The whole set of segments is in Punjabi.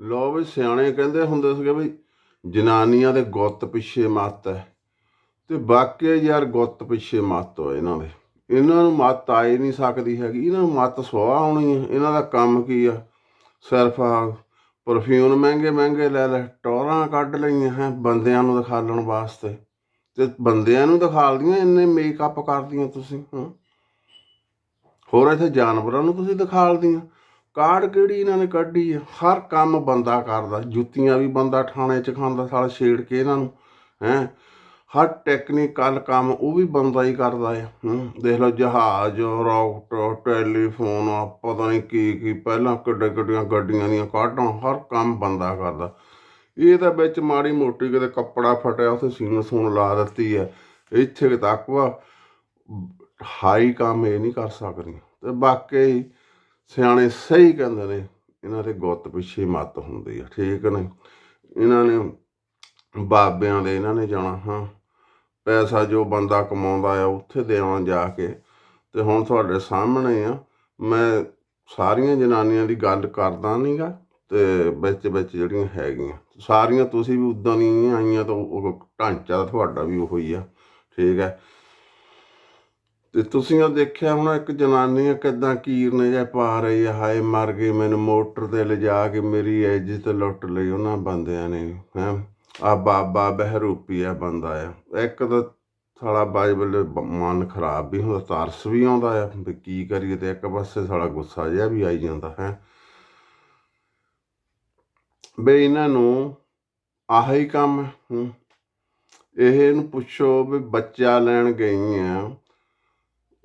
ਲੋ ਵੀ ਸਿਆਣੇ ਕਹਿੰਦੇ ਹੁੰਦੇ ਸੀਗੇ ਵੀ ਜਨਾਨੀਆਂ ਦੇ ਗੁੱਤ ਪਿੱਛੇ ਮੱਤ ਹੈ। ਤੇ ਬਾਕੀ ਯਾਰ ਗੁੱਤ ਪਿੱਛੇ ਮੱਤ ਹੋ ਇਹਨਾਂ ਦੇ। ਇਹਨਾਂ ਨੂੰ ਮੱਤ ਆਏ ਨਹੀਂ ਸਕਦੀ ਹੈਗੀ। ਇਹਨਾਂ ਨੂੰ ਮੱਤ ਸੁਆਹ ਆਉਣੀ ਹੈ। ਇਹਨਾਂ ਦਾ ਕੰਮ ਕੀ ਆ? ਸਿਰਫ ਆ ਪਰਫਿਊਮ ਮਹਿੰਗੇ ਮਹਿੰਗੇ ਲੈ ਲੈ, ਟੋਰਾਂ ਕੱਢ ਲਈਆਂ ਹੈ ਬੰਦਿਆਂ ਨੂੰ ਦਿਖਾਲਣ ਵਾਸਤੇ। ਤੇ ਬੰਦਿਆਂ ਨੂੰ ਦਿਖਾਲਦੀਆਂ, ਇੰਨੇ ਮੇਕਅਪ ਕਰਦੀਆਂ ਤੁਸੀਂ, ਹਾਂ। ਹੋਰ ਇੱਥੇ ਜਾਨਵਰਾਂ ਨੂੰ ਤੁਸੀਂ ਦਿਖਾਲਦੀਆਂ। ਕਾਰਡ ਕਿਹੜੀ ਇਹਨਾਂ ਨੇ ਕੱਢੀ ਆ? ਹਰ ਕੰਮ ਬੰਦਾ ਕਰਦਾ, ਜੁੱਤੀਆਂ ਵੀ ਬੰਦਾ ਥਾਣੇ 'ਚ ਖਾਂਦਾ, ਸਾਲ ਛੇੜ ਕੇ ਇਹਨਾਂ ਨੂੰ, ਹੈ? ਹਰ ਟੈਕਨੀਕਲ ਕੰਮ ਉਹ ਵੀ ਬੰਦਾ ਹੀ ਕਰਦਾ ਆ ਦੇਖ ਲਓ ਜਹਾਜ਼ ਰਾਕਟ ਟੈਲੀਫੋਨ ਪਤਾ ਨਹੀਂ ਕੀ ਕੀ, ਪਹਿਲਾਂ ਕਿੱਡੇ ਕਿੱਡੀਆਂ ਗੱਡੀਆਂ ਦੀਆਂ ਕਾਢਾਂ, ਹਰ ਕੰਮ ਬੰਦਾ ਕਰਦਾ। ਇਹ ਤਾਂ ਵਿੱਚ ਮਾੜੀ ਮੋਟੀ ਕਿਤੇ ਕੱਪੜਾ ਫਟਿਆ, ਉੱਥੇ ਸੀਨ ਸੂਣ ਲਾ ਦਿੱਤੀ ਹੈ ਇੱਥੇ ਤੱਕ ਵਾ, ਹਾਈ ਕੰਮ ਇਹ ਨਹੀਂ ਕਰ ਸਕਦੀ ਤੇ ਬਾਕੀ ਸਿਆਣੇ ਸਹੀ ਕਹਿੰਦੇ ਨੇ, ਇਹਨਾਂ ਦੇ ਗੁੱਤ ਪਿੱਛੇ ਮੱਤ ਹੁੰਦੀ ਆ, ਠੀਕ ਨੇ? ਇਹਨਾਂ ਨੇ ਬਾਬਿਆਂ ਦੇ ਇਹਨਾਂ ਨੇ ਜਾਣਾ, ਹਾਂ। ਪੈਸਾ ਜੋ ਬੰਦਾ ਕਮਾਉਂਦਾ ਆ, ਉੱਥੇ ਦੇਵਾਂ ਜਾ ਕੇ। ਤੇ ਹੁਣ ਤੁਹਾਡੇ ਸਾਹਮਣੇ ਆ, ਮੈਂ ਸਾਰੀਆਂ ਜਨਾਨੀਆਂ ਦੀ ਗੱਲ ਕਰਦਾ ਨਹੀਂਗਾ ਤੇ ਵਿੱਚ ਵਿੱਚ ਜਿਹੜੀਆਂ ਹੈਗੀਆਂ। ਸਾਰੀਆਂ ਤੁਸੀਂ ਵੀ ਉਦਾਂ ਨਹੀਂ ਆਈਆਂ, ਤਾਂ ਉਹ ਢਾਂਚਾ ਤੁਹਾਡਾ ਵੀ ਉਹੀ ਆ, ਠੀਕ ਹੈ? ਤੇ ਤੁਸੀਂ ਉਹ ਦੇਖਿਆ ਹੁਣ ਇੱਕ ਜਨਾਨੀ ਆ ਕਿਦਾਂ ਕੀਰਨੇ ਜਿਹਾ ਪਾ ਰਹੀ ਆ, ਹਾਏ ਮਰ ਗਈ ਮੈਨੂੰ ਮੋਟਰ ਤੇ ਲਿਜਾ ਕੇ ਮੇਰੀ ਇੱਜ਼ਤ ਲੁੱਟ ਲਈ ਉਹਨਾਂ ਬੰਦਿਆਂ ਨੇ, ਹੈ। ਆ ਬਾਬਾ ਬਹਿਰੂਪੀ ਆ ਬੰਦਾ ਆ। ਇੱਕ ਤਾਂ ਸਾਲਾ ਬਾਈਬਲ ਮਨ ਖਰਾਬ ਵੀ ਹੁੰਦਾ, ਤਰਸ ਵੀ ਆਉਂਦਾ ਆ, ਵੀ ਕੀ ਕਰੀਏ ਤੇ ਇੱਕ ਪਾਸੇ ਸਾਲਾ ਗੁੱਸਾ ਜਿਹਾ ਵੀ ਆਈ ਜਾਂਦਾ, ਹੈ। ਬਈ ਇਹਨਾਂ ਨੂੰ ਆਹੀ ਕੰਮ ਇਹ ਇਹਨੂੰ ਪੁੱਛੋ ਵੀ ਬੱਚਾ ਲੈਣ ਗਈ ਆ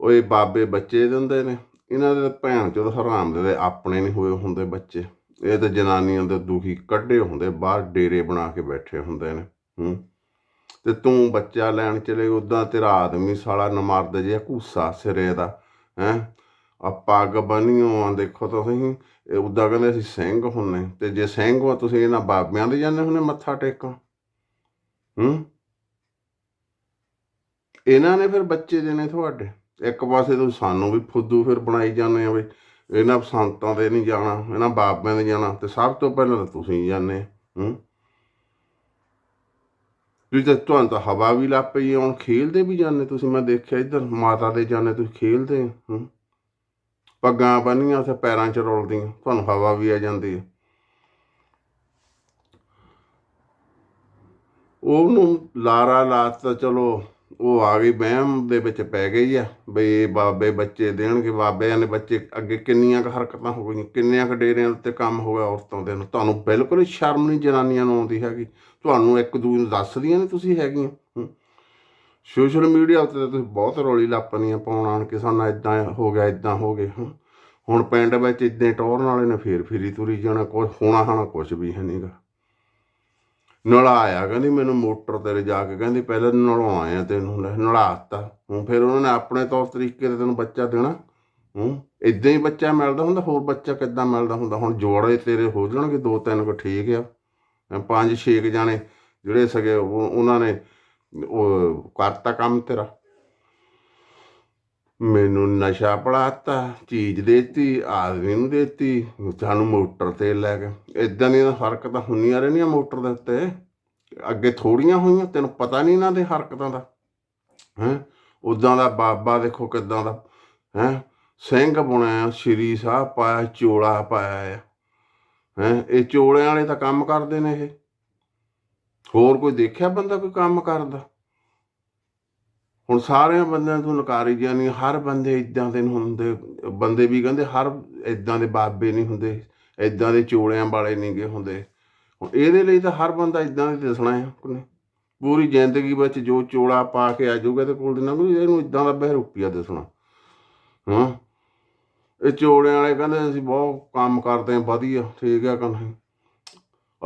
ਓਏ ਬਾਬੇ ਬੱਚੇ ਦਿੰਦੇ ਨੇ। ਇਹਨਾਂ ਦੇ ਭੈਣ ਚੋਦ ਹਰਾਮ ਦੇ ਆਪਣੇ ਨਹੀਂ ਹੋਏ ਹੁੰਦੇ ਬੱਚੇ। ਇਹ ਤਾਂ ਜਨਾਨੀਆਂ ਦੇ ਦੁਖੀ ਕੱਢੇ ਹੁੰਦੇ, ਬਾਹਰ ਡੇਰੇ ਬਣਾ ਕੇ ਬੈਠੇ ਹੁੰਦੇ ਨੇ। ਹੂੰ। ਤੇ ਤੂੰ ਬੱਚਾ ਲੈਣ ਚਲੇ ਉਦਾਂ ਤੇਰਾ ਆਦਮੀ ਸਾਲਾ ਨਮਰਦ ਜਿਹਾ ਘੂਸਾ ਸਿਰੇ ਦਾ, ਹੈ। ਆ ਪੱਗ ਬੰਨਿਓ, ਆ ਦੇਖੋ ਤੁਸੀਂ। ਇਹ ਉਦਾਂ ਕਹਿੰਦੇ ਅਸੀਂ ਸਿੰਘ ਹੁੰਨੇ। ਤੇ ਜੇ ਸਿੰਘ ਹੋ, ਤੁਸੀਂ ਇਹਨਾਂ ਬਾਬਿਆਂ ਦੇ ਜਾਂਦੇ ਹੁੰਨੇ ਮੱਥਾ ਟੇਕਣ। ਹੂੰ। ਇਹਨਾਂ ਨੇ ਫਿਰ ਬੱਚੇ ਦੇਣੇ ਤੁਹਾਡੇ। ਇੱਕ ਪਾਸੇ ਤੁਸੀਂ ਸਾਨੂੰ ਵੀ ਫੁੱਦੂ ਫਿਰ ਬਣਾਈ ਜਾਂਦੇ ਆ ਵੀ ਇਹਨਾਂ ਸੰਤਾਂ ਦੇ ਨਹੀਂ ਜਾਣਾ, ਇਹਨਾਂ ਬਾਬਿਆਂ ਦੇ ਜਾਣਾ, ਤੇ ਸਭ ਤੋਂ ਪਹਿਲਾਂ ਤਾਂ ਤੁਸੀਂ ਜਾਂਦੇ ਹੂੰ। ਤੁਸੀਂ ਤੁਹਾਨੂੰ ਤਾਂ ਹਵਾ ਵੀ ਲੱਗ ਪਈ ਹੁਣ ਖੇਲਦੇ ਵੀ ਜਾਂਦੇ ਤੁਸੀਂ, ਮੈਂ ਦੇਖਿਆ ਇੱਧਰ, ਮਾਤਾ ਦੇ ਜਾਂਦੇ ਤੁਸੀਂ ਖੇਲਦੇ ਹੂੰ। ਪੱਗਾਂ ਬੰਨੀਆਂ ਉੱਥੇ ਪੈਰਾਂ 'ਚ ਰੋਲਦੀਆਂ, ਤੁਹਾਨੂੰ ਹਵਾ ਵੀ ਆ ਜਾਂਦੀ ਹੈ ਉਹਨੂੰ ਲਾਰਾ ਲਾਤ ਤਾਂ ਚਲੋ ਉਹ ਆ ਗਈ, ਵਹਿਮ ਦੇ ਵਿੱਚ ਪੈ ਗਈ ਆ, ਬਈ ਬਾਬੇ ਬੱਚੇ ਦੇਣਗੇ, ਬਾਬਿਆਂ ਨੇ ਬੱਚੇ ਅੱਗੇ ਕਿੰਨੀਆਂ ਕੁ ਹਰਕਤਾਂ ਹੋ ਗਈਆਂ, ਕਿੰਨਿਆਂ ਕੁ ਡੇਰਿਆਂ ਉੱਤੇ ਕੰਮ ਹੋ ਗਿਆ ਔਰਤਾਂ ਦੇ ਨੂੰ। ਤੁਹਾਨੂੰ ਬਿਲਕੁਲ ਹੀ ਸ਼ਰਮ ਨਹੀਂ ਜਨਾਨੀਆਂ ਨੂੰ ਆਉਂਦੀ ਹੈਗੀ। ਤੁਹਾਨੂੰ ਇੱਕ ਦੂਜੇ ਨੂੰ ਦੱਸਦੀਆਂ ਨੇ ਤੁਸੀਂ ਹੈਗੀਆਂ ਸੋਸ਼ਲ ਮੀਡੀਆ ਉੱਤੇ ਤਾਂ ਤੁਸੀਂ ਬਹੁਤ ਰੌਲੀ ਲਾਪਣੀਆਂ ਪਾਉਣ ਆਣ ਕੇ ਸਾਨੂੰ ਇਦਾਂ ਹੋ ਗਿਆ ਇਦਾਂ ਹੋ ਗਿਆ ਹੁਣ ਪਿੰਡ ਵਿੱਚ ਇਦਾਂ ਟੋਰਨ ਵਾਲੇ ਨੇ ਫੇਰ ਫਿਰੀ ਤੁਰੀ ਜਾਣਾ, ਕੁਛ ਹੋਣਾ ਹਣਾ ਕੁਛ ਵੀ ਹੈ ਨਹੀਂਗਾ ਨਲਾਇਆ ਕਹਿੰਦੀ ਮੈਨੂੰ ਮੋਟਰ ਤੇ ਜਾ ਕੇ, ਕਹਿੰਦੀ ਪਹਿਲਾਂ ਨਲਾਉਣਾ ਆ ਤੈਨੂੰ, ਲੈ ਨਲਾਤਾ। ਹੁਣ ਫਿਰ ਉਹਨਾਂ ਨੇ ਆਪਣੇ ਤੌਰ ਤਰੀਕੇ ਤੇ ਤੈਨੂੰ ਬੱਚਾ ਦੇਣਾ। ਹੂੰ ਇਦਾਂ ਹੀ ਬੱਚਾ ਮਿਲਦਾ ਹੁੰਦਾ, ਹੋਰ ਬੱਚਾ ਕਿੱਦਾਂ ਮਿਲਦਾ ਹੁੰਦਾ? ਹੁਣ ਜੋੜੇ ਤੇਰੇ ਹੋ ਜਾਣਗੇ, ਦੋ ਤਿੰਨ ਕੋ ਠੀਕ ਆ। ਪੰਜ ਛੇ ਕੁ ਜਾਣੇ ਜਿਹੜੇ ਸਗੇ, ਉਹ- ਉਹਨਾਂ ਨੇ ਉਹ ਕਰਤਾ ਕੰਮ ਤੇਰਾ। ਮੈਨੂੰ ਨਸ਼ਾ ਪੜਾਤਾ, ਚੀਜ਼ ਦੇਤੀ, ਆਦਮੀ ਨੂੰ ਦੇਤੀ, ਸਾਨੂੰ ਮੋਟਰ ਤੇ ਲੈ ਕੇ ਇਦਾਂ ਦੀਆਂ ਹਰਕਤਾਂ ਹੁੰਦੀਆਂ ਰਹਿੰਦੀਆਂ ਮੋਟਰ ਦੇ ਉੱਤੇ। ਅੱਗੇ ਥੋੜੀਆਂ ਹੋਈਆਂ, ਤੈਨੂੰ ਪਤਾ ਨਹੀਂ ਇਹਨਾਂ ਦੇ ਹਰਕਤਾਂ ਦਾ। ਹੈ? ਉਦਾਂ ਦਾ ਬਾਬਾ ਦੇਖੋ ਕਿਦਾਂ ਦਾ। ਹੈ? ਸਿੰਘ ਬਣਿਆ, ਸ਼੍ਰੀ ਸਾਹਿਬ ਪਾਇਆ, ਚੋਲਾ ਪਾਇਆ ਹੈ? ਇਹ ਚੋਲਿਆਂ ਵਾਲੇ ਤਾਂ ਕੰਮ ਕਰਦੇ ਨੇ ਇਹ। ਹੋਰ ਕੋਈ ਦੇਖਿਆ ਬੰਦਾ ਕੋਈ ਕੰਮ ਕਰਦਾ ਹੁਣ ਸਾਰਿਆਂ ਬੰਦਿਆਂ ਤੋਂ ਨਕਾਰੀ ਜਾਨੀ ਹਰ ਬੰਦੇ ਇਦਾਂ ਦੇ ਨਹੀਂ ਹੁੰਦੇ। ਬੰਦੇ ਵੀ ਕਹਿੰਦੇ ਹਰ ਇਦਾਂ ਦੇ ਬਾਬੇ ਨਹੀਂ ਹੁੰਦੇ, ਇਦਾਂ ਦੇ ਚੋਲਿਆਂ ਵਾਲੇ ਨਹੀਂ ਗੇ ਹੁੰਦੇ। ਹੁਣ ਇਹਦੇ ਲਈ ਤਾਂ ਹਰ ਬੰਦਾ ਇਦਾਂ ਦੇ ਦਿਸਣਾ ਹੈ ਉਹਨੇ ਪੂਰੀ ਜ਼ਿੰਦਗੀ ਵਿੱਚ ਜੋ ਚੋਲਾ ਪਾ ਕੇ ਆ ਜਾਊਗਾ ਤੇ ਕੋਲ ਦੇ ਨਾ ਕੋਈ ਇਹਨੂੰ ਇਦਾਂ ਦਾ ਬਹਿਰੂਪੀਆ ਦਿਸਣਾ। ਹਾਂ। ਇਹ ਚੋਲਿਆਂ ਵਾਲੇ ਕਹਿੰਦੇ ਅਸੀਂ ਬਹੁਤ ਕੰਮ ਕਰਦੇ ਹਾਂ, ਵਧੀਆ, ਠੀਕ ਆ ਕਹਿੰਦੇ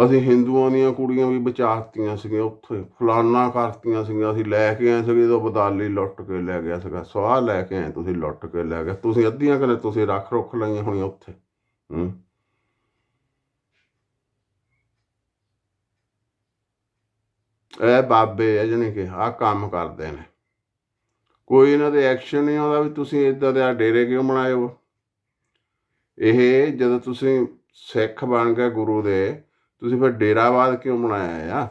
ਅਸੀਂ ਹਿੰਦੂਆਂ ਦੀਆਂ ਕੁੜੀਆਂ ਵੀ ਬਚਾਤੀਆਂ ਸੀਗੀਆਂ ਉੱਥੇ, ਫਲਾਨਾ ਕਰਤੀਆਂ ਸੀਗੀਆਂ, ਅਸੀਂ ਲੈ ਕੇ ਆਏ ਸੀਗੇ, ਜਦੋਂ ਬਦਾਲੀ ਲੁੱਟ ਕੇ ਲੈ ਗਿਆ ਸੀਗਾ। ਸਵਾਹ ਲੈ ਕੇ ਆਏ ਤੁਸੀਂ, ਲੁੱਟ ਕੇ ਲੈ ਗਏ ਤੁਸੀਂ ਅੱਧੀਆਂ ਕਨੇ ਤੁਸੀਂ ਰੱਖ ਰੁੱਖ ਲਈਆਂ ਹੋਣੀਆਂ ਉੱਥੇ। ਹੂੰ। ਇਹ ਬਾਬੇ ਆ ਜਾਣੀ ਕਿ ਆਹ ਕੰਮ ਕਰਦੇ ਨੇ। ਕੋਈ ਇਹਨਾਂ ਦੇ ਐਕਸ਼ਨ ਨਹੀਂ ਆਉਂਦਾ ਵੀ ਤੁਸੀਂ ਇਦਾਂ ਦੇ ਆਹ ਡੇਰੇ ਕਿਉਂ ਬਣਾਏ ਹੋ? ਇਹ ਜਦੋਂ ਤੁਸੀਂ ਸਿੱਖ ਬਣ ਗਏ ਗੁਰੂ ਦੇ ਤੁਸੀਂ ਫਿਰ ਡੇਰਾਵਾਦ ਕਿਉਂ ਬਣਾਇਆ ਆ?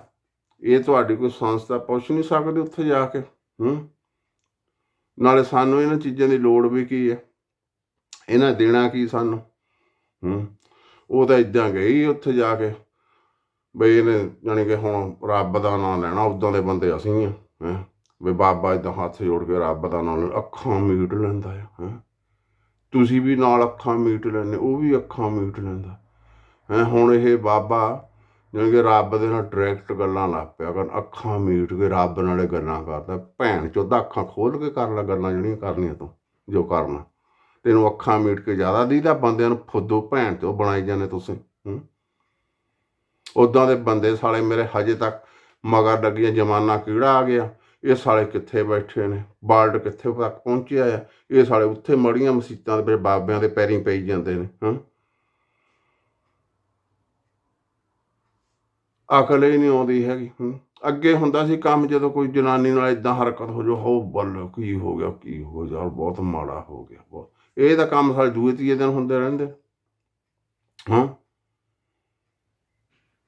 ਇਹ ਤੁਹਾਡੀ ਕੋਈ ਸੰਸਥਾ ਪੁੱਛ ਨਹੀਂ ਸਕਦੀ ਉੱਥੇ ਜਾ ਕੇ, ਹੂੰ? ਨਾਲੇ ਸਾਨੂੰ ਇਹਨਾਂ ਚੀਜ਼ਾਂ ਦੀ ਲੋੜ ਵੀ ਕੀ ਹੈ ਇਹਨਾਂ ਦੇਣਾ ਕੀ ਸਾਨੂੰ? ਹੂੰ? ਉਹ ਤਾਂ ਇਦਾਂ ਗਈ ਉੱਥੇ ਜਾ ਕੇ, ਬਈ ਇਹਨੇ ਜਾਣੀ ਕਿ ਹੁਣ ਰੱਬ ਦਾ ਨਾਮ ਲੈਣਾ, ਉਦਾਂ ਦੇ ਬੰਦੇ ਅਸੀਂ ਹਾਂ ਹੈਂ? ਵੀ ਬਾਬਾ ਇਦਾਂ ਹੱਥ ਜੋੜ ਕੇ ਰੱਬ ਦਾ ਨਾਮ ਲੈ- ਅੱਖਾਂ ਮੀਟ ਲੈਂਦਾ ਆ, ਹੈਂ? ਤੁਸੀਂ ਵੀ ਨਾਲ ਅੱਖਾਂ ਮੀਟ ਲੈਂਦੇ, ਉਹ ਵੀ ਅੱਖਾਂ ਮੀਟ ਲੈਂਦਾ। ਹੈ, ਹੁਣ ਇਹ ਬਾਬਾ ਜਾਣੀ ਕਿ ਰੱਬ ਦੇ ਨਾਲ ਡਾਇਰੈਕਟ ਗੱਲਾਂ ਲੱਗ ਪਿਆ ਕਰਨ, ਅੱਖਾਂ ਮੀਟ ਕੇ ਰੱਬ ਨਾਲੇ ਗੱਲਾਂ ਕਰਦਾ, ਭੈਣ ਚੋਦਾ ਅੱਖਾਂ ਖੋਲ ਕੇ ਕਰ ਲੈ ਗੱਲਾਂ ਜਿਹੜੀਆਂ ਕਰਨੀਆਂ ਤੂੰ, ਜੋ ਕਰਨਾ। ਤੈਨੂੰ ਅੱਖਾਂ ਮੀਟ ਕੇ ਜ਼ਿਆਦਾ ਦੀਦਾ, ਬੰਦਿਆਂ ਨੂੰ ਫੁੱਦੋ ਭੈਣ ਚੋ ਬਣਾਈ ਜਾਂਦੇ ਤੁਸੀਂ, ਹੂੰ। ਉਦਾਂ ਦੇ ਬੰਦੇ ਸਾਲੇ ਮੇਰੇ ਹਜੇ ਤੱਕ ਮਗਰ ਲੱਗੀਆਂ, ਜਮਾਨਾ ਕਿਹੜਾ ਆ ਗਿਆ? ਇਹ ਸਾਲੇ ਕਿੱਥੇ ਬੈਠੇ ਨੇ? ਬਾਲਡ ਕਿੱਥੇ ਤੱਕ ਪਹੁੰਚਿਆ ਆ? ਇਹ ਸਾਲੇ ਉੱਥੇ ਮੜੀਆਂ ਮਸੀਤਾਂ ਦੇ ਬਾਬਿਆਂ ਦੇ ਪੈਰੀਂ ਪਈ ਜਾਂਦੇ ਨੇ, ਹਾਂ। ਅਕਲ ਹੀ ਨਹੀਂ ਆਉਂਦੀ ਹੈਗੀ ਅੱਗੇ ਹੁੰਦਾ ਸੀ ਕੰਮ ਜਦੋਂ ਕੋਈ ਜਨਾਨੀ ਨਾਲ ਇਦਾਂ ਹਰਕਤ ਹੋ ਜੋ ਹੋ ਬੱਲ, ਕੀ ਹੋ ਗਿਆ, ਕੀ ਹੋ ਗਿਆ ਬਹੁਤ ਮਾੜਾ ਹੋ ਗਿਆ, ਬਹੁਤ। ਇਹ ਤਾਂ ਕੰਮ ਸਾਡੇ ਦੂਏ ਤੀਏ ਦਿਨ ਹੁੰਦੇ ਰਹਿੰਦੇ। ਹਾਂ।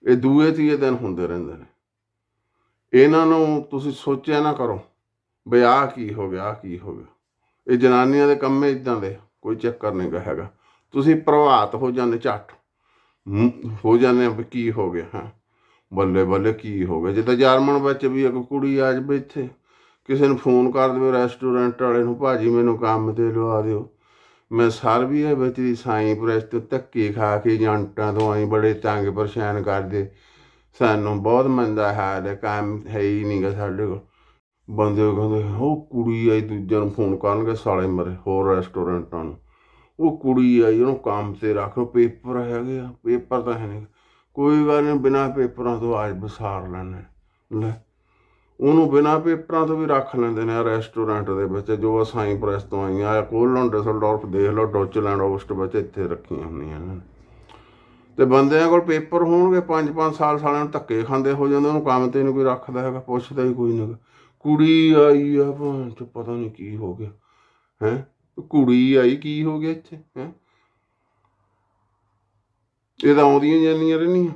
ਇਹ ਦੂਏ ਤੀਏ ਦਿਨ ਹੁੰਦੇ ਰਹਿੰਦੇ ਨੇ। ਇਹਨਾਂ ਨੂੰ ਤੁਸੀਂ ਸੋਚਿਆ ਨਾ ਕਰੋ ਵੀ ਆਹ ਕੀ ਹੋ ਗਿਆ, ਆਹ ਕੀ ਹੋ ਗਿਆ। ਇਹ ਜਨਾਨੀਆਂ ਦੇ ਕੰਮੇ ਇਦਾਂ ਦੇ, ਕੋਈ ਚੱਕਰ ਨਹੀਂ ਹੈਗਾ। ਤੁਸੀਂ ਪ੍ਰਭਾਤ ਹੋ ਜਾਂਦੇ ਝੱਟ। ਹੋ ਜਾਂਦੇ ਆ ਵੀ ਕੀ ਹੋ ਗਿਆ, ਹਾਂ। ਬੱਲੇ ਬੱਲੇ ਕੀ ਹੋ ਗਿਆ? ਜਿੱਦਾਂ ਜਰਮਨ ਵਿੱਚ ਵੀ ਇੱਕ ਕੁੜੀ ਆ ਜਾਵੇ ਇੱਥੇ, ਕਿਸੇ ਨੂੰ ਫੋਨ ਕਰ ਦੇਵੇ ਰੈਸਟੋਰੈਂਟ ਵਾਲੇ ਨੂੰ, ਭਾਜੀ ਮੈਨੂੰ ਕੰਮ ਤੇ ਲਵਾ ਦਿਓ। ਮੈਂ ਸਰਬੀਆ ਵਿੱਚ ਦੀ ਸਾਈਂ ਪ੍ਰੈਸ ਤੋਂ ਧੱਕੇ ਖਾ ਕੇ ਜੰਟਾਂ ਤੋਂ ਆਈ, ਬੜੇ ਤੰਗ ਪਰੇਸ਼ਾਨ ਕਰਦੇ। ਸਾਨੂੰ ਬਹੁਤ ਮੰਦਾ ਹਾਲ ਹੈ, ਕੰਮ ਹੈ ਹੀ ਨਹੀਂਗਾ ਸਾਡੇ ਕੋਲ। ਬੰਦੇ ਕਹਿੰਦੇ, ਉਹ ਕੁੜੀ ਆਈ ਦੂਜਿਆਂ ਨੂੰ ਫੋਨ ਕਰਨਗੇ ਸਾਲੇ ਮਰੇ ਹੋਰ ਰੈਸਟੋਰੈਂਟਾਂ ਨੂੰ। ਉਹ ਕੁੜੀ ਆਈ ਉਹਨੂੰ ਕੰਮ ਤੇ ਰੱਖ ਲਓ, ਪੇਪਰ ਹੈਗੇ ਆ, ਪੇਪਰ ਤਾਂ ਹੈ ਨਹੀਂ। ਕੋਈ ਗੱਲ ਨਹੀਂ, ਬਿਨਾਂ ਪੇਪਰਾਂ ਤੋਂ ਅੱਜ ਬਸਾਰ ਲੈਣੇ ਲੈ, ਉਹਨੂੰ ਬਿਨਾਂ ਪੇਪਰਾਂ ਤੋਂ ਵੀ ਰੱਖ ਲੈਂਦੇ ਨੇ ਰੈਸਟੋਰੈਂਟ ਦੇ ਵਿੱਚ, ਜੋ ਸਾਈ ਪ੍ਰੈਸ ਤੋਂ ਆਈਆਂ ਆ ਕੋਲਨ ਡਸਲਡੋਰਫ ਦੇਖ ਲਓ, ਡੋਚਲੈਂਡ ਔਸਟ ਵਿੱਚ ਇੱਥੇ ਰੱਖੀਆਂ ਹੁੰਦੀਆਂ ਇਹਨਾਂ ਨੇ। ਤੇ ਬੰਦਿਆਂ ਕੋਲ ਪੇਪਰ ਹੋਣਗੇ 5-5 ਸਾਲ ਸਾਲਿਆਂ ਨੂੰ ਧੱਕੇ ਖਾਂਦੇ ਹੋ ਜਾਂਦੇ, ਉਹਨੂੰ ਕੰਮ ਤੇ ਨਹੀਂ ਕੋਈ ਰੱਖਦਾ ਹੈਗਾ, ਪੁੱਛਦਾ ਹੀ ਕੋਈ ਨਹੀਂ। ਕੁੜੀ ਆਈ ਆ ਭਾਂ ਪਤਾ ਨਹੀਂ ਕੀ ਹੋ ਗਿਆ, ਹੈ? ਕੁੜੀ ਆਈ, ਕੀ ਹੋ ਗਿਆ ਇੱਥੇ, ਹੈ? ਇਹ ਤਾਂ ਆਉਂਦੀਆਂ ਜਾਂਦੀਆਂ ਰਹਿੰਦੀਆਂ।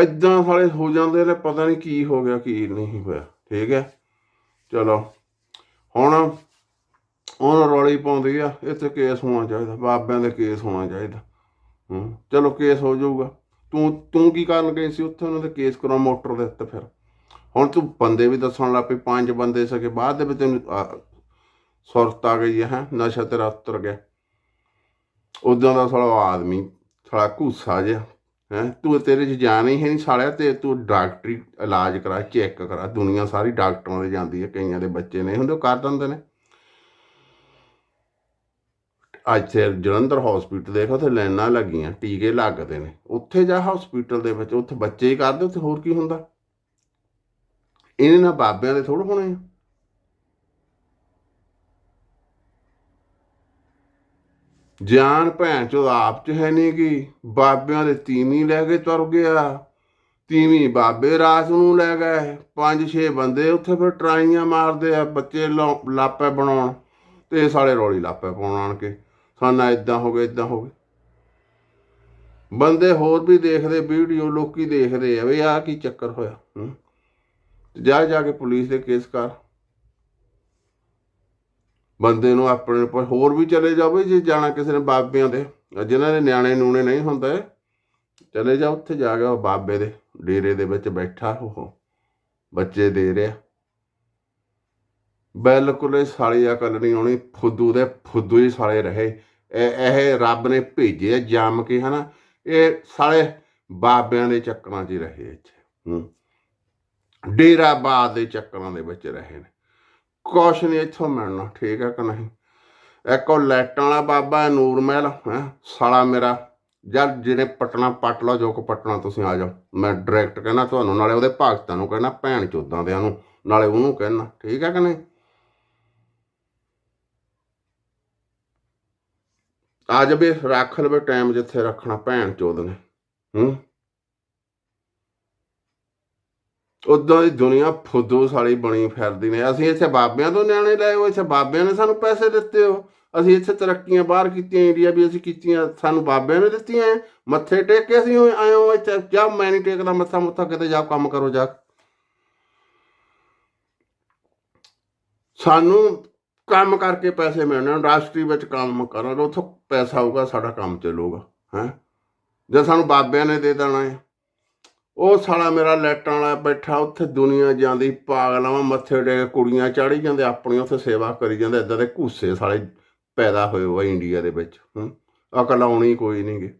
ਏਦਾਂ ਸਾਲੇ ਹੋ ਜਾਂਦੇ ਨੇ, ਪਤਾ ਨਹੀਂ ਕੀ ਹੋ ਗਿਆ, ਕੀ ਨਹੀਂ ਹੋਇਆ। ਠੀਕ ਹੈ? ਚਲੋ। ਹੁਣ ਹੁਣ ਰੌਲੀ ਪਾਉਂਦੀ ਆ, ਇੱਥੇ ਕੇਸ ਹੋਣਾ ਚਾਹੀਦਾ, ਬਾਬਿਆਂ ਦੇ ਕੇਸ ਹੋਣਾ ਚਾਹੀਦਾ। ਹੂੰ, ਚਲੋ ਕੇਸ ਹੋ ਜਾਊਗਾ। ਤੂੰ ਤੂੰ ਕੀ ਕਰਨ ਗਈ ਸੀ ਉੱਥੇ? ਉਹਨਾਂ ਦੇ ਕੇਸ ਕਰਾਉ ਮੋਟਰ ਦੇ ਉੱਤੇ ਫਿਰ। ਹੁਣ ਤੂੰ ਬੰਦੇ ਵੀ ਦੱਸਣ ਲੱਗ ਪਈ, ਪੰਜ ਬੰਦੇ ਸਕੇ, ਬਾਅਦ ਦੇ ਵਿੱਚ ਤੈਨੂੰ ਸੁਰਤ ਆ ਗਈ ਹੈ? ਨਸ਼ਾ ਤੇਰਾ ਉਤਰ ਗਿਆ। ਉਦੋਂ ਦਾ ਸਾਲਾ ਆਦਮੀ, ਸਾਲਾ ਘੂਸਾ ਜਿਹਾ, ਹੈ, ਤੂੰ ਤੇਰੇ 'ਚ ਜਾਨ ਹੀ ਹੈ ਨਹੀਂ ਸਾਲਿਆ, ਤੇ ਤੂੰ ਡਾਕਟਰੀ ਇਲਾਜ ਕਰਾ, ਚੈੱਕ ਕਰਾ, ਦੁਨੀਆ ਸਾਰੀ ਡਾਕਟਰਾਂ ਦੇ ਜਾਂਦੀ ਹੈ, ਕਈਆਂ ਦੇ ਬੱਚੇ ਨਹੀਂ ਹੁੰਦੇ ਉਹ ਕਰ ਦਿੰਦੇ ਨੇ। ਅੱਜ ਤੇ ਜਲੰਧਰ ਹਸਪੀਟਲ ਦੇਖ, ਉੱਥੇ ਲਾਈਨਾਂ ਲੱਗੀਆਂ, ਟੀਕੇ ਲੱਗਦੇ ਨੇ, ਉੱਥੇ ਜਾ ਹਸਪੀਟਲ ਦੇ ਵਿੱਚ, ਉੱਥੇ ਬੱਚੇ ਹੀ ਕਰਦੇ, ਉੱਥੇ ਹੋਰ ਕੀ ਹੁੰਦਾ? ਇਹਨੇ ਨਾ ਬਾਬਿਆਂ ਦੇ ਥੋੜ ਹੋਣੇ ਆ। ਜਾਨ ਭੈਣ ਚੋ ਆਪ ਚ ਹੈ ਨਹੀਂ ਕਿ ਬਾਬਿਆਂ ਦੇ ਤੀਵੀਂ ਲੈ ਕੇ ਤੁਰ ਗਿਆ। ਤੀਵੀਂ ਬਾਬੇ ਰਾਤ ਨੂੰ ਲੈ ਗਏ। ਪੰਜ ਛੇ ਬੰਦੇ ਉੱਥੇ ਫਿਰ ਟਰਾਈਆਂ ਮਾਰਦੇ ਆ ਬੱਚੇ ਲਾ- ਲਾਪੇ ਬਣਾਉਣ। ਤੇ ਸਾਲੇ ਰੌਲੀ ਲਾਪੇ ਪਾਉਣ ਆਣ ਕੇ ਸਾਨਾ ਇਦਾਂ ਹੋ ਗਿਆ ਇਦਾਂ ਹੋ ਗਿਆ ਬੰਦੇ ਹੋਰ ਵੀ ਦੇਖਦੇ, ਵੀਡੀਓ ਲੋਕੀ ਦੇਖਦੇ ਆ ਵੀ ਆਹ ਕੀ ਚੱਕਰ ਹੋਇਆ ਜਾ ਜਾ ਕੇ ਪੁਲਿਸ ਦੇ ਕੇਸ ਕਰ। ਬੰਦੇ ਨੂੰ ਆਪਣੇ ਉੱਪਰ ਹੋਰ ਵੀ ਚਲੇ ਜਾਵੇ ਜੇ ਜਾਣਾ ਕਿਸੇ ਨੇ ਬਾਬਿਆਂ ਦੇ। ਜਿਨ੍ਹਾਂ ਦੇ ਨਿਆਣੇ ਨੂਣੇ ਨਹੀਂ ਹੁੰਦੇ, ਚਲੇ ਜਾ ਉੱਥੇ ਜਾ ਕੇ ਉਹ ਬਾਬੇ ਦੇ ਡੇਰੇ ਦੇ ਵਿੱਚ ਬੈਠਾ ਉਹ। ਬੱਚੇ ਦੇ ਰਿਹਾ। ਬਿਲਕੁਲ ਇਹ ਸਾਲੀ ਅਕਲ ਨਹੀਂ ਆਉਣੀ, ਫੁੱਦੂ ਦੇ ਫੁੱਦੂ ਹੀ ਸਾਲੇ ਰਹੇ। ਇਹ ਇਹ ਰੱਬ ਨੇ ਭੇਜੇ ਆ ਜੰਮ ਕੇ ਹਨਾ। ਇਹ ਸਾਲੇ ਬਾਬਿਆਂ ਦੇ ਚੱਕਰਾਂ 'ਚ ਹੀ ਰਹੇ ਇੱਥੇ, ਹੂੰ। ਡੇਰਾਬਾਦ ਦੇ ਚੱਕਰਾਂ ਦੇ ਵਿੱਚ ਰਹੇ ਨੇ। ਕੁਛ ਨਹੀਂ ਇੱਥੋਂ ਮਿਲਣਾ ਠੀਕ ਹੈ ਕਿ ਨਹੀਂ? ਇੱਕ ਉਹ ਲੈਟਾਂ ਵਾਲਾ ਬਾਬਾ ਹੈ, ਨੂਰ ਮਹਿਲ ਹੈ ਸਾਲਾ ਮੇਰਾ। ਜਦ ਜਿਹਨੇ ਪਟਣਾ ਪਟ ਲਓ ਜੋ ਕੋ ਪਟਣਾ ਤੁਸੀਂ ਆ ਜਾਓ। ਮੈਂ ਡਾਇਰੈਕਟ ਕਹਿਣਾ ਤੁਹਾਨੂੰ ਨਾਲੇ ਉਹਦੇ ਭਗਤਾਂ ਨੂੰ ਕਹਿਣਾ ਭੈਣ ਚੋਦਾਂ ਦਿਆਂ ਨੂੰ ਨਾਲੇ ਉਹਨੂੰ ਕਹਿਣਾ ਠੀਕ ਹੈ ਕਿ ਨਹੀਂ? ਆ ਜਾਵੇ ਰੱਖ ਲਵੇ ਟਾਈਮ ਜਿੱਥੇ ਰੱਖਣਾ ਭੈਣ ਚੋਦ ਨੇ ਹੂੰ? ਉਦੋਂ ਦੀ ਦੁਨੀਆ ਫੁੱਦੂ ਸਾਲੀ ਬਣੀ ਫਿਰਦੀ ਨੇ। ਅਸੀਂ ਇੱਥੇ ਬਾਬਿਆਂ ਤੋਂ ਨਿਆਣੇ ਲਏ ਹੋ ਇੱਥੇ ਬਾਬਿਆਂ ਨੇ ਸਾਨੂੰ ਪੈਸੇ ਦਿੱਤੇ ਹੋ। ਅਸੀਂ ਇੱਥੇ ਤਰੱਕੀਆਂ ਬਾਹਰ ਕੀਤੀਆਂ, ਇੰਡੀਆ ਵੀ ਅਸੀਂ ਕੀਤੀਆਂ, ਸਾਨੂੰ ਬਾਬਿਆਂ ਨੇ ਦਿੱਤੀਆਂ ਐ। ਮੱਥੇ ਟੇਕ ਕੇ ਅਸੀਂ ਆਏ ਹਾਂ ਇੱਥੇ ਜਾ ਮੈਂ ਨਹੀਂ ਟੇਕਦਾ, ਮੱਥਾ ਮੁੱਥਾ ਕਿਤੇ ਜਾ, ਕੰਮ ਕਰੋ ਜਾ। ਸਾਨੂੰ ਕੰਮ ਕਰਕੇ ਪੈਸੇ ਮਿਲਣੇ ਇੰਡਸਟਰੀ ਵਿੱਚ ਕੰਮ ਕਰਨ, ਉੱਥੋਂ ਪੈਸਾ ਆਊਗਾ, ਸਾਡਾ ਕੰਮ ਚੱਲੂਗਾ, ਹੈ। ਜੇ ਸਾਨੂੰ ਬਾਬਿਆਂ ਨੇ ਦੇ ਦੇਣਾ ਹੈ ਉਹ ਸਾਲਾ ਮੇਰਾ ਲੈਟਾਂ ਵਾਲਾ ਬੈਠਾ, ਉੱਥੇ ਦੁਨੀਆ ਜਾਂਦੀ ਪਾਗਲਾਂ ਮੱਥੇ ਟੇਕ ਕੁੜੀਆਂ ਚਾੜੀ ਜਾਂਦੇ, ਆਪਣੀ ਉੱਥੇ ਸੇਵਾ ਕਰੀ ਜਾਂਦੇ ਇਦਾਂ ਦੇ ਘੂਸੇ ਸਾਲੇ ਪੈਦਾ ਹੋਏ ਹੋਏ ਇੰਡੀਆ ਦੇ ਵਿੱਚ, ਹੂੰ। ਅਕਲ ਆਉਣੀ ਕੋਈ ਨਹੀਂ ਗੀ।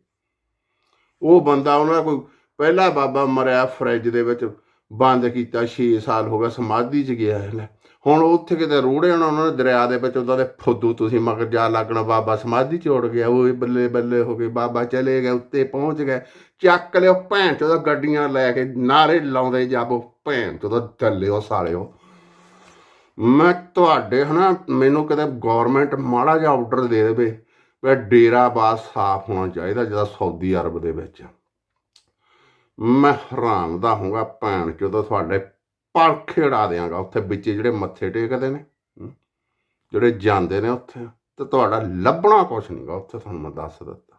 ਉਹ ਬੰਦਾ ਉਹਨਾਂ ਕੋਈ, ਪਹਿਲਾ ਬਾਬਾ ਮਰਿਆ ਫਰਿੱਜ ਦੇ ਵਿੱਚ, ਬੰਦ ਕੀਤਾ 6 ਸਾਲ ਹੋ ਗਿਆ ਸਮਾਧੀ 'ਚ ਗਿਆ ਹੈ ਹੁਣ ਉੱਥੇ ਕਿਤੇ ਰੂੜੇ ਹੋਣਾ, ਉਹਨਾਂ ਨੇ ਦਰਿਆ ਦੇ ਵਿੱਚ ਉਹਦਾ ਦੇ ਫੁੱਦੂ ਤੁਸੀਂ ਮਗਰ ਜਾ ਲੱਗਣਾ, ਬਾਬਾ ਸਮਾਧੀ ਚੋੜ ਗਿਆ, ਉਹ ਬੱਲੇ ਬੱਲੇ ਹੋ ਗਏ, ਬਾਬਾ ਚਲੇ ਗਏ, ਉੱਤੇ ਪਹੁੰਚ ਗਏ। ਚੱਕ ਲਿਓ ਭੈਣ ਚੋਦਾ ਗੱਡੀਆਂ ਲੈ ਕੇ, ਨਾਰੇ ਲਾਉਂਦੇ ਜਾਬੋ ਭੈਣ ਚੋਦਾ ਚੱਲਿਓ ਸਾਲਿਓ। ਮੈਂ ਤੁਹਾਡੇ ਹਨਾ, ਮੈਨੂੰ ਕਿਤੇ ਗਵਰਨਮੈਂਟ ਮਾੜਾ ਜਿਹਾ ਆਰਡਰ ਦੇ ਦੇਵੇ, ਵੀ ਡੇਰਾ ਬਾਸ ਸਾਫ਼ ਹੋਣਾ ਚਾਹੀਦਾ ਜਿਹਦਾ ਸਾਊਦੀ ਅਰਬ ਦੇ ਵਿੱਚ। ਮੈਂ ਹਰਾਮ ਦਾ ਹੋਊਗਾ, ਭੈਣ ਚੋਦਾ ਤੁਹਾਡੇ ਪਰਖੇੜਾ ਦਿਆਂਗਾ ਉੱਥੇ ਵਿੱਚ ਜਿਹੜੇ ਮੱਥੇ ਟੇਕਦੇ ਨੇ ਜਿਹੜੇ ਜਾਂਦੇ ਨੇ ਉੱਥੇ, ਤੇ ਤੁਹਾਡਾ ਲੱਭਣਾ ਕੁਛ ਨਹੀਂਗਾ ਉੱਥੇ ਤੁਹਾਨੂੰ ਮੈਂ ਦੱਸ ਦਿੱਤਾ।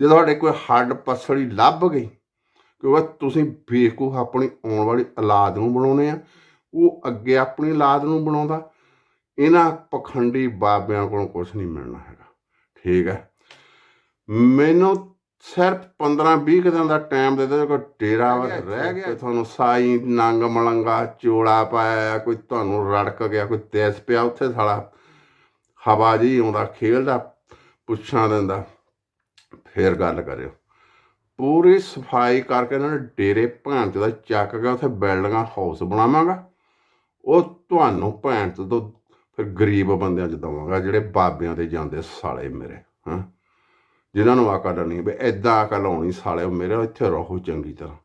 ਜੇ ਤੁਹਾਡੇ ਕੋਈ ਹੱਡ ਪਸੜੀ ਲੱਭ ਗਈ, ਕਿਉਂਕਿ ਤੁਸੀਂ ਬੇਕੂਫ ਆਪਣੀ ਆਉਣ ਵਾਲੀ ਔਲਾਦ ਨੂੰ ਬਣਾਉਨੇ ਆ, ਉਹ ਅੱਗੇ ਆਪਣੀ ਔਲਾਦ ਨੂੰ ਬਣਾਉਂਦਾ, ਇਹਨਾਂ ਪਖੰਡੀ ਬਾਬਿਆਂ ਕੋਲੋਂ ਕੁਝ ਨਹੀਂ ਮਿਲਣਾ ਹੈਗਾ। ਠੀਕ ਹੈ। ਮੈਨੂੰ ਸਿਰਫ 15 20 ਕੁ ਦਿਨ ਦਾ ਟਾਈਮ ਦੇ ਦਿਓ ਕੋਈ ਡੇਰਾ ਰਹਿ ਗਿਆ ਤੁਹਾਨੂੰ ਸਾਈ ਨੰਗ ਮਲੰਗਾ ਚੋਲਾ ਪਾਇਆ ਕੋਈ ਤੁਹਾਨੂੰ ਰੜਕ ਗਿਆ ਕੋਈ ਤੇਸ ਪਿਆ ਉੱਥੇ ਸਾਲਾ। ਹਵਾ ਜੀ ਆਉਂਦਾ ਖੇਲਦਾ ਪੁੱਛਾਂ ਦਿੰਦਾ। ਫੇਰ ਗੱਲ ਕਰਿਓ। ਪੂਰੀ ਸਫ਼ਾਈ ਕਰਕੇ ਇਹਨਾਂ ਨੇ ਡੇਰੇ ਭਾਂਤ ਦਾ ਚੱਕ ਕੇ ਉੱਥੇ ਬਿਲਡਿੰਗਾਂ ਹਾਊਸ ਬਣਾਵਾਂਗਾ। ਉਹ ਤੁਹਾਨੂੰ ਭੈਣ ਤੋਂ ਫਿਰ ਗਰੀਬ ਬੰਦਿਆਂ 'ਚ ਦਵਾਂਗਾ ਜਿਹੜੇ ਬਾਬਿਆਂ ਤੇ ਜਾਂਦੇ ਸਾਲੇ ਮੇਰੇ ਹਾਂ। ਜਿਨ੍ਹਾਂ ਨੂੰ ਅਕਲ ਨਹੀਂ, ਵੀ ਐਦਾਂ ਅਕਲ ਆਉਣੀ ਸਾਲਿਓ, ਮੇਰੇ ਇੱਥੇ ਰਹੋ ਚੰਗੀ ਤਰ੍ਹਾਂ।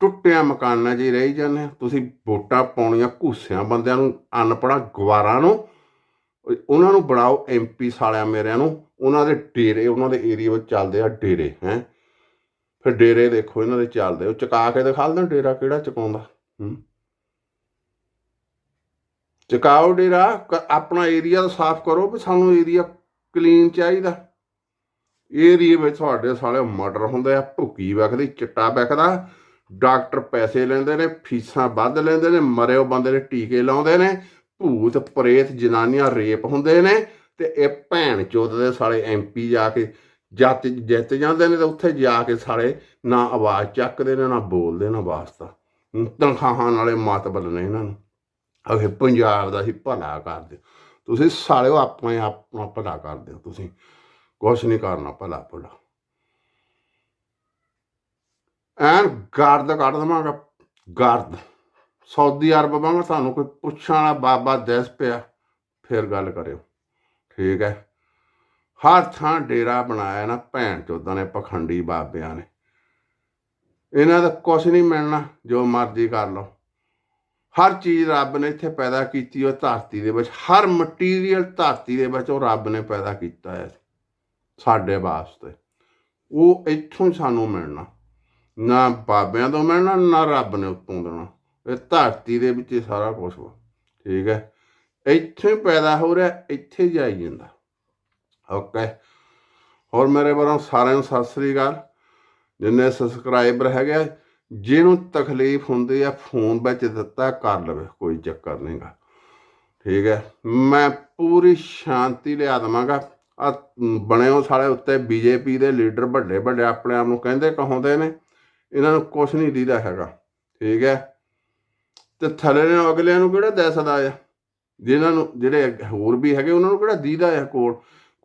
ਟੁੱਟਿਆਂ ਮਕਾਨਾਂ 'ਚ ਹੀ ਰਹੀ ਜਾਂਦੇ ਤੁਸੀਂ ਵੋਟਾਂ ਪਾਉਣੀਆਂ ਘੂਸਿਆਂ ਬੰਦਿਆਂ ਨੂੰ ਅਨਪੜਾ ਗਵਾਰਾਂ ਨੂੰ ਉਹਨਾਂ ਨੂੰ ਬਣਾਓ ਐਮਪੀ ਸਾਲਿਆਂ ਮੇਰਿਆਂ ਨੂੰ, ਉਹਨਾਂ ਦੇ ਡੇਰੇ, ਉਹਨਾਂ ਦੇ ਏਰੀਆ ਵਿੱਚ ਚੱਲਦੇ ਆ ਡੇਰੇ, ਹੈ। ਫਿਰ ਡੇਰੇ ਦੇਖੋ, ਇਹਨਾਂ ਦੇ ਚੱਲਦੇ, ਉਹ ਚਕਾ ਕੇ ਦਿਖਾ ਦੇਣ ਡੇਰਾ ਕਿਹੜਾ ਚਕਾਉਂਦਾ ਚਕਾਓ ਡੇਰਾ ਆਪਣਾ ਏਰੀਆ ਸਾਫ਼ ਕਰੋ ਵੀ ਸਾਨੂੰ ਏਰੀਆ ਕਲੀਨ ਚਾਹੀਦਾ। ਏਰੀਏ ਵਿੱਚ ਤੁਹਾਡੇ ਸਾਲੇ ਮਰਡਰ ਹੁੰਦੇ ਆ, ਭੁੱਕੀ ਵਗਦੀ ਚਿੱਟਾ ਵਗਦਾ ਡਾਕਟਰ ਪੈਸੇ ਲੈਂਦੇ ਨੇ, ਫੀਸਾਂ ਵੱਧ ਲੈਂਦੇ ਨੇ ਮਰਿਓ ਬੰਦੇ ਨੇ ਟੀਕੇ ਲਾਉਂਦੇ ਨੇ, ਭੂਤ ਪ੍ਰੇਤ ਜਨਾਨੀਆਂ ਰੇਪ ਹੁੰਦੇ ਨੇ ਤੇ ਇਹ ਭੈਣ ਚੋਦ ਦੇ ਸਾਲੇ ਐਮਪੀ ਜਾ ਕੇ ਜੱਤ ਜਿੱਤ ਜਾਂਦੇ ਨੇ ਤੇ ਉੱਥੇ ਜਾ ਕੇ ਸਾਲੇ ਨਾ ਆਵਾਜ਼ ਚੱਕਦੇ ਨੇ, ਨਾ ਬੋਲਦੇ, ਨਾ ਵਾਸਤਾ। ਤਨਖਾਹਾਂ ਨਾਲੇ ਮਾਤਬਲ ਨੇ ਇਹਨਾਂ ਨੂੰ। ਅਗੇ ਪੰਜਾਬ ਦਾ ਹੀ ਭਲਾ ਕਰਦੇ ਤੁਸੀਂ ਸਾਲਿਓ ਆਪਣੇ ਆਪਣਾ ਭਲਾ ਕਰਦੇ ਹੋ, ਤੁਸੀਂ। ਕੁਛ ਨਹੀਂ ਕਰਨਾ ਭਲਾ ਭੁਲਾ। ਐਨ ਗਰਦ ਕੱਢ ਦਵਾਂਗਾ, ਗਰਦ। ਸਾਊਦੀ ਅਰਬ ਵਾਂਗ ਤੁਹਾਨੂੰ ਕੋਈ ਪੁੱਛਣ ਵਾਲਾ ਬਾਬਾ ਦਿਸ ਪਿਆ, ਫਿਰ ਗੱਲ ਕਰਿਓ। ਠੀਕ ਹੈ। ਹਰ ਥਾਂ ਡੇਰਾ ਬਣਾਇਆ ਨਾ ਭੈਣ ਚੋਦਾਂ ਨੇ, ਪਖੰਡੀ ਬਾਬਿਆਂ ਨੇ। ਇਹਨਾਂ ਦਾ ਕੁਛ ਨਹੀਂ ਮਿਲਣਾ, ਜੋ ਮਰਜ਼ੀ ਕਰ ਲਓ। ਹਰ ਚੀਜ਼ ਰੱਬ ਨੇ ਇੱਥੇ ਪੈਦਾ ਕੀਤੀ, ਉਹ ਧਰਤੀ ਦੇ ਵਿੱਚ, ਹਰ ਮਟੀਰੀਅਲ ਧਰਤੀ ਦੇ ਵਿੱਚ ਉਹ ਰੱਬ ਨੇ ਪੈਦਾ ਕੀਤਾ ਹੈ। ਸਾਡੇ ਵਾਸਤੇ। ਉਹ ਇੱਥੋਂ ਹੀ ਸਾਨੂੰ ਮਿਲਣਾ। ਨਾ ਬਾਬਿਆਂ ਤੋਂ ਮਿਲਣਾ ਨਾ ਰੱਬ ਨੇ ਉੱਤੋਂ ਦੇਣਾ। ਇਹ ਧਰਤੀ ਦੇ ਵਿੱਚ ਹੀ ਸਾਰਾ ਕੁਝ ਵਾ। ਠੀਕ ਹੈ? ਇੱਥੇ ਹੀ ਪੈਦਾ ਹੋ ਰਿਹਾ ਇੱਥੇ ਜਾਈ ਜਾਂਦਾ। ਓਕੇ ਹੋਰ ਮੇਰੇ ਵੱਲੋਂ ਸਾਰਿਆਂ ਨੂੰ ਸਤਿ ਸ੍ਰੀ ਅਕਾਲ। ਜਿੰਨੇ ਸਬਸਕ੍ਰਾਈਬਰ ਹੈਗੇ ਆ, ਜਿਹਨੂੰ ਤਕਲੀਫ ਹੁੰਦੀ ਆ ਫੋਨ ਵਿੱਚ ਦਿੱਤਾ ਕਰ ਲਵੇ ਕੋਈ ਚੱਕਰ ਨਹੀਂਗਾ ਠੀਕ ਹੈ? ਮੈਂ ਪੂਰੀ ਸ਼ਾਂਤੀ ਲਿਆ ਦਵਾਂਗਾ। ਆ ਬਣਿਓ ਸਾਲੇ ਉੱਤੇ ਬੀਜੇਪੀ ਦੇ ਲੀਡਰ ਵੱਡੇ ਵੱਡੇ ਆਪਣੇ ਆਪ ਨੂੰ ਕਹਿੰਦੇ ਕਹਾਉਂਦੇ ਨੇ, ਇਹਨਾਂ ਨੂੰ ਕੁਝ ਨਹੀਂ ਦੀਦਾ ਹੈਗਾ, ਠੀਕ ਹੈ? ਤੇ ਥੱਲੇ ਨੇ ਅਗਲਿਆਂ ਨੂੰ ਕਿਹੜਾ ਦੱਸਦਾ ਆ? ਜਿਹਨਾਂ ਨੂੰ, ਜਿਹੜੇ ਹੋਰ ਵੀ ਹੈਗੇ, ਉਹਨਾਂ ਨੂੰ ਕਿਹੜਾ ਦੀਦਾ ਆ ਕੋਲ?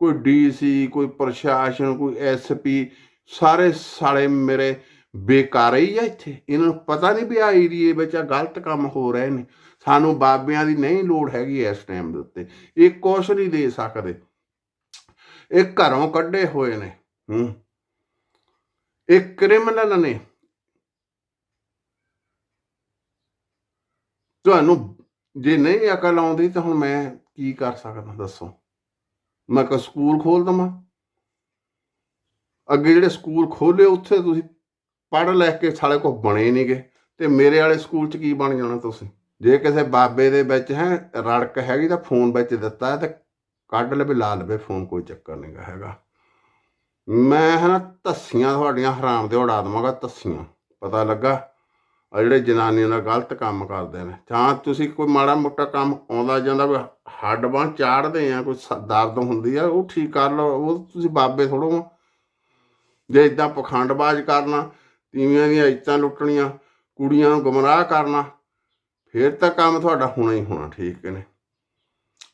ਕੋਈ ਡੀਸੀ ਕੋਈ ਪ੍ਰਸ਼ਾਸਨ, ਕੋਈ ਐਸਪੀ ਸਾਰੇ ਸਾਲੇ ਮੇਰੇ ਬੇਕਾਰ ਹੀ ਆ ਇੱਥੇ। ਇਹਨਾਂ ਨੂੰ ਪਤਾ ਨਹੀਂ ਵੀ ਆ ਏਰੀਏ ਵਿੱਚ ਆ ਗਲਤ ਕੰਮ ਹੋ ਰਹੇ ਨੇ। ਸਾਨੂੰ ਬਾਬਿਆਂ ਦੀ ਨਹੀਂ ਲੋੜ ਹੈਗੀ ਇਸ ਟਾਈਮ ਦੇ ਉੱਤੇ। ਇਹ ਕੁਛ ਨਹੀਂ ਦੇ ਸਕਦੇ। ਇਹ ਘਰੋਂ ਕੱਢੇ ਹੋਏ ਨੇ। ਹੂੰ। ਇਹ ਕ੍ਰਿਮੀਨਲ ਨੇ। ਤੁਹਾਨੂੰ ਜੇ ਨਹੀਂ ਅਕਲ ਆਉਂਦੀ ਤਾਂ ਹੁਣ ਮੈਂ ਕੀ ਕਰ ਸਕਦਾ, ਦੱਸੋ। ਮੈਂ ਕੋ ਸਕੂਲ ਖੋਲ ਦਵਾਂ? ਅੱਗੇ ਜਿਹੜੇ ਸਕੂਲ ਖੋਲੇ, ਉੱਥੇ ਤੁਸੀਂ ਪੜ੍ਹ ਲੈ ਕੇ ਸਾਲੇ ਕੋ ਬਣੇ ਨਹੀਂਗੇ। ਤੇ ਮੇਰੇ ਵਾਲੇ ਸਕੂਲ ਚ ਕੀ ਬਣ ਜਾਣਾ ਤੁਸੀਂ? ਜੇ ਕਿਸੇ ਬਾਬੇ ਦੇ ਵਿੱਚ ਹੈ, ਰੜਕ ਹੈਗੀ ਤਾਂ ਫੋਨ ਵਿੱਚ ਦਿੱਤਾ ਹੈ ਤੇ ਕੱਢ ਲਵੇ ਲਾ ਲਵੇ, ਫੋਨ ਕੋਈ ਚੱਕਰ ਨਹੀਂ ਹੈਗਾ। ਮੈਂ ਹੈ ਨਾ ਤੱਸੀਆਂ ਤੁਹਾਡੀਆਂ ਹਰਾਮ ਦੇ ਉਡਾ ਦਵਾਂਗਾ ਤੱਸੀਆਂ ਪਤਾ ਲੱਗਾ? ਆ ਜਿਹੜੇ ਜਨਾਨੀਆਂ ਨਾਲ ਗਲਤ ਕੰਮ ਕਰਦੇ ਨੇ। ਜਾਂ ਤੁਸੀਂ ਕੋਈ ਮਾੜਾ ਮੋਟਾ ਕੰਮ ਆਉਂਦਾ ਜਾਂਦਾ, ਕੋਈ ਹੱਡ ਬਾਂਹ ਚਾੜਦੇ ਆ, ਕੋਈ ਸ- ਦਰਦ ਹੁੰਦੀ ਆ, ਉਹ ਠੀਕ ਕਰ ਲਓ, ਉਹ ਤੁਸੀਂ ਬਾਬੇ ਥੋੜੋ ਹੋ। ਜੇ ਇਦਾਂ ਪਖੰਡਬਾਜ਼ ਕਰਨਾ, ਤੀਵੀਆਂ ਦੀਆਂ ਇੱਜ਼ਤਾਂ ਲੁੱਟਣੀਆਂ, ਕੁੜੀਆਂ ਨੂੰ ਗੁੰਮਰਾਹ ਕਰਨਾ, ਫਿਰ ਤਾਂ ਕੰਮ ਤੁਹਾਡਾ ਹੋਣਾ ਹੀ ਹੋਣਾ, ਠੀਕ ਨੇ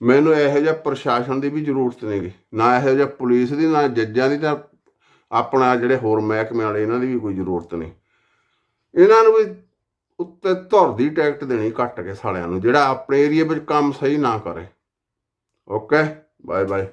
ਮੈਨੂੰ ਇਹੋ ਜਿਹਾ ਪ੍ਰਸ਼ਾਸਨ ਦੀ ਵੀ ਜ਼ਰੂਰਤ ਨਹੀਂਗੀ। ਨਾ ਇਹੋ ਜਿਹਾ ਪੁਲਿਸ ਦੀ, ਨਾ ਜੱਜਾਂ ਦੀ, ਤਾਂ ਆਪਣਾ ਜਿਹੜੇ ਹੋਰ ਮਹਿਕਮੇ ਵਾਲੇ, ਇਹਨਾਂ ਦੀ ਵੀ ਕੋਈ ਜ਼ਰੂਰਤ ਨਹੀਂ। ਇਹਨਾਂ ਨੂੰ ਵੀ ਉੱਤੇ ਧੁਰ ਦੀ ਟਿਕਟ ਦੇਣੀ ਘੱਟ ਕੇ ਸਾਲਿਆਂ ਨੂੰ, ਜਿਹੜਾ ਆਪਣੇ ਏਰੀਆ ਵਿੱਚ ਕੰਮ ਸਹੀ ਨਾ ਕਰੇ। ਓਕੇ? Bye bye